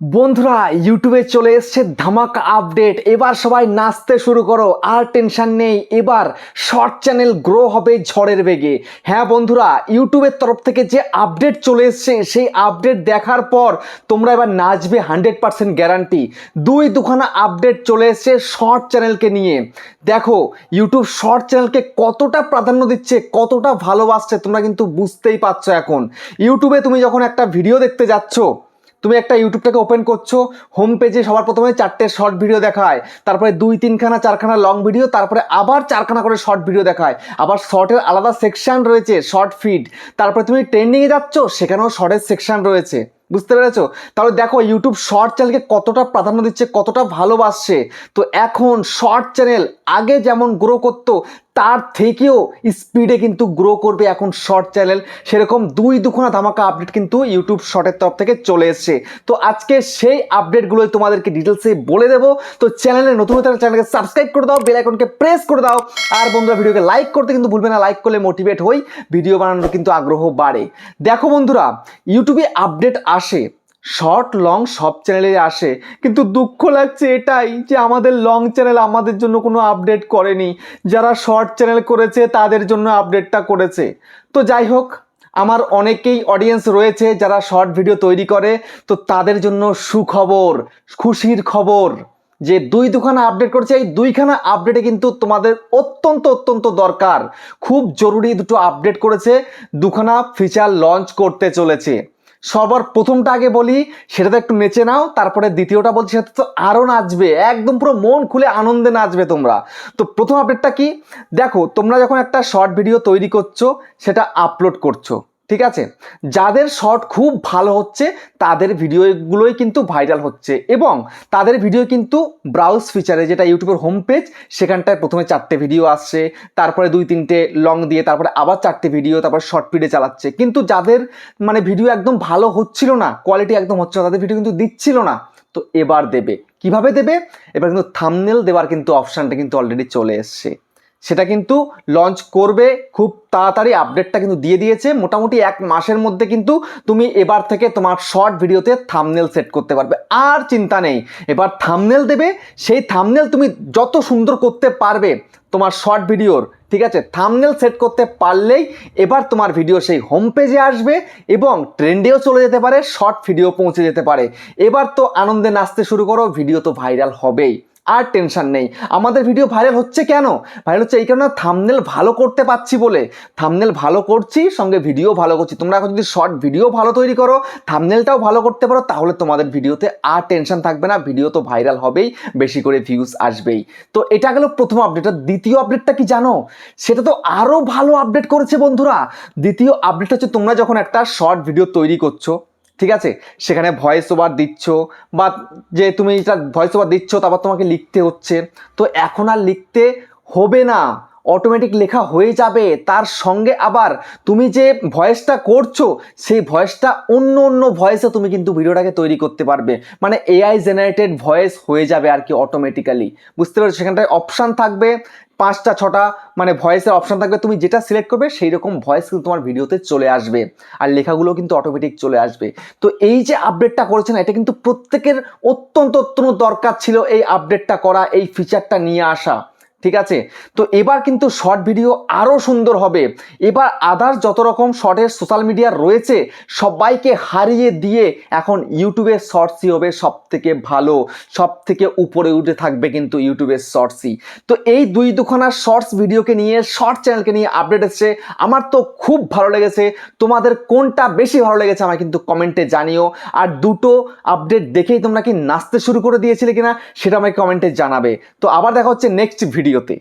বন্ধুরা ইউটিউবে চলে এসছে ধামাকা আপডেট। এবার সবাই নাচতে শুরু করো, আর টেনশন নেই। এবার শর্ট চ্যানেল গ্রো হবে ঝড়ের বেগে। হ্যাঁ বন্ধুরা ইউটিউবের তরফ থেকে যে আপডেট চলে এসছে, সেই আপডেট দেখার পর তোমরা এবার নাচবে হান্ড্রেড পার্সেন্ট গ্যারান্টি। দুই দুখানা আপডেট চলে এসছে শর্ট চ্যানেলকে নিয়ে। দেখো ইউটিউব শর্ট চ্যানেলকে কতটা প্রাধান্য দিচ্ছে, কতটা ভালোবাসছে, তোমরা কিন্তু বুঝতেই পারছ এখন। ইউটিউবে তুমি যখন একটা ভিডিও দেখতে যাচ্ছ তুমি একটা ইউটিউবটাকে ওপেন করছ হোম পেজে সবার প্রথমে চারটে শর্ট ভিডিও দেখায়, তারপরে দুই, তিনখানা, চারখানা লং ভিডিও তারপরে আবার চারখানা করে শর্ট ভিডিও দেখায়। আবার শর্টের আলাদা সেকশন রয়েছে শর্ট ফিড তারপরে তুমি ট্রেন্ডিংয়ে যাচ্ছ, সেখানেও শর্টের সেকশন রয়েছে। বুঝতে পেরেছ? তাহলে দেখো, ইউটিউব শর্ট চ্যানেলকে কতটা প্রাধান্য দিচ্ছে, কতটা ভালোবাসছে। তো এখন শর্ট চ্যানেল আগে যেমন গ্রো করতো তার থেকেও স্পিডে কিন্তু গ্রো করবে এখন শর্ট চ্যানেল সেরকম দুই দুখানা ধামাকা আপডেট কিন্তু ইউটিউব শর্টের তরফ থেকে চলে এসছে। তো আজকে সেই আপডেটগুলোই তোমাদেরকে ডিটেলসে বলে দেবো। তো চ্যানেলে নতুন নতুন চ্যানেলকে সাবস্ক্রাইব করে দাও বেল আইকনকে প্রেস করে দাও। আর বন্ধুরা ভিডিওকে লাইক করতে কিন্তু ভুলবে না লাইক করলে মোটিভেট হই ভিডিও বানানোর কিন্তু আগ্রহ বাড়ে। দেখো বন্ধুরা ইউটিউবে আপডেট আসে। শর্ট লং সব চ্যানেলে আসে। কিন্তু দুঃখ লাগছে এটাই যে আমাদের লং চ্যানেল আমাদের জন্য কোনো আপডেট করেনি। যারা শর্ট চ্যানেল করেছে, তাদের জন্য আপডেটটা করেছে। তো যাই হোক, আমার অনেকেই অডিয়েন্স রয়েছে যারা শর্ট ভিডিও তৈরি করে। তো তাদের জন্য সুখবর, খুশির খবর যে দুই দুখানা আপডেট করছে। এই দুইখানা আপডেটে কিন্তু তোমাদের অত্যন্ত অত্যন্ত দরকার। খুব জরুরি দুটো আপডেট করেছে, দুখানা ফিচার লঞ্চ করতে চলেছে। সবার প্রথমটা আগে বলি, সেটাতে একটু নেচে নাও, তারপরে দ্বিতীয়টা বলছি, সেটা তো আরও নাচবে, একদম পুরো মন খুলে আনন্দে নাচবে তোমরা। তো প্রথম আপডেটটা কি? দেখো, তোমরা যখন একটা শর্ট ভিডিও তৈরি করছ, সেটা আপলোড করছ। ঠিক আছে? যাদের শর্ট খুব ভালো হচ্ছে, তাদের ভিডিওগুলোই কিন্তু ভাইরাল হচ্ছে এবং তাদের ভিডিও কিন্তু ব্রাউজ ফিচারে যেটা ইউটিউবের হোম পেজ সেখানটায় প্রথমে চারটে ভিডিও আসছে, তারপরে দুই, তিনটে লং দিয়ে তারপরে আবার চারটে ভিডিও তারপর শর্ট পিডে চালাচ্ছে। কিন্তু যাদের মানে ভিডিও একদম ভালো হচ্ছিল না কোয়ালিটি একদম হচ্ছে না, তাদের ভিডিও কিন্তু দিচ্ছিল না। তো এবার দেবে। কীভাবে দেবে? এবার কিন্তু থামনেল দেওয়ার কিন্তু অপশানটা কিন্তু অলরেডি চলে এসছে। সেটা কিন্তু লঞ্চ করবে খুব তাড়াতাড়ি আপডেটটা কিন্তু দিয়ে দিয়েছে। মোটামুটি এক মাসের মধ্যে কিন্তু তুমি এবার থেকে তোমার শর্ট ভিডিওতে থামনেল সেট করতে পারবে। আর চিন্তা নেই, এবার থামনেল দেবে। সেই থামনেল তুমি যত সুন্দর করতে পারবে তোমার শর্ট ভিডিওর ঠিক আছে? থামনেল সেট করতে পারলেই এবার তোমার ভিডিও সেই হোম পেজে আসবে এবং ট্রেন্ডেও চলে যেতে পারে শর্ট ভিডিও পৌঁছে যেতে পারে। এবার তো আনন্দে নাচতে শুরু করো ভিডিও তো ভাইরাল হবেই। আর টেনশন নেই। আমাদের ভিডিও ভাইরাল হচ্ছে কেন? ভাইরাল হচ্ছে এই কারণে থামনেল ভালো করতে পারছি বলে। থামনেল ভালো করছি, সঙ্গে ভিডিও ভালো করছি। তোমরা এখন যদি শর্ট ভিডিও ভালো তৈরি করো থামনেলটাও ভালো করতে পারো, তাহলে তোমাদের ভিডিওতে আর টেনশন থাকবে না। ভিডিও তো ভাইরাল হবেই, বেশি করে ভিউজ আসবেই। তো এটা গেল প্রথম আপডেট দ্বিতীয় আপডেটটা কি জানো? সেটা তো আরও ভালো আপডেট করেছে বন্ধুরা। দ্বিতীয় আপডেট হচ্ছে তোমরা যখন একটা শর্ট ভিডিও তৈরি করছ ঠিক আছে? সেখানে ভয়েস ওভার দিচ্ছ বা যে তুমি এটা ভয়েস ওভার দিচ্ছ, তারপর তোমাকে লিখতে হচ্ছে। তো এখন আর লিখতে হবে না। অটোমেটিক লেখা হয়ে যাবে। তার সঙ্গে আবার তুমি যে ভয়েসটা করছ, সেই ভয়েসটা অন্য অন্য ভয়েসে তুমি কিন্তু ভিডিওটাকে তৈরি করতে পারবে। মানে এআই জেনারেটেড ভয়েস হয়ে যাবে আর কি অটোমেটিক্যালি বুঝতে পারছ? সেখানটায় অপশান থাকবে, পাঁচটা, ছটা মানে ভয়েসের অপশান থাকবে। তুমি যেটা সিলেক্ট করবে সেই রকম ভয়েস কিন্তু তোমার ভিডিওতে চলে আসবে। আর লেখাগুলো কিন্তু অটোমেটিক চলে আসবে। তো এই যে আপডেটটা করেছেন, এটা কিন্তু প্রত্যেকের অত্যন্ত অত্যন্ত দরকার ছিল এই আপডেটটা করা, এই ফিচারটা নিয়ে আসা। ঠিক আছে? তো এবার কিন্তু শর্ট ভিডিও আরও সুন্দর হবে। এবার আদার্স যত রকম শর্টের সোশ্যাল মিডিয়া রয়েছে, সবাইকে হারিয়ে দিয়ে এখন ইউটিউবের শর্টসই হবে সব থেকে ভালো সব থেকে উপরে উঠে থাকবে কিন্তু ইউটিউবের শর্টসই তো এই দুই দুখানা শর্টস ভিডিওকে নিয়ে শর্ট চ্যানেলকে নিয়ে আপডেট এসছে। আমার তো খুব ভালো লেগেছে। তোমাদের কোনটা বেশি ভালো লেগেছে আমায় কিন্তু কমেন্টে জানিও। আর দুটো আপডেট দেখেই তোমরা কি নাচতে শুরু করে দিয়েছিলে কিনা, সেটা আমাকে কমেন্টে জানাবে। তো আবার দেখা হচ্ছে নেক্সট ভিডিওতে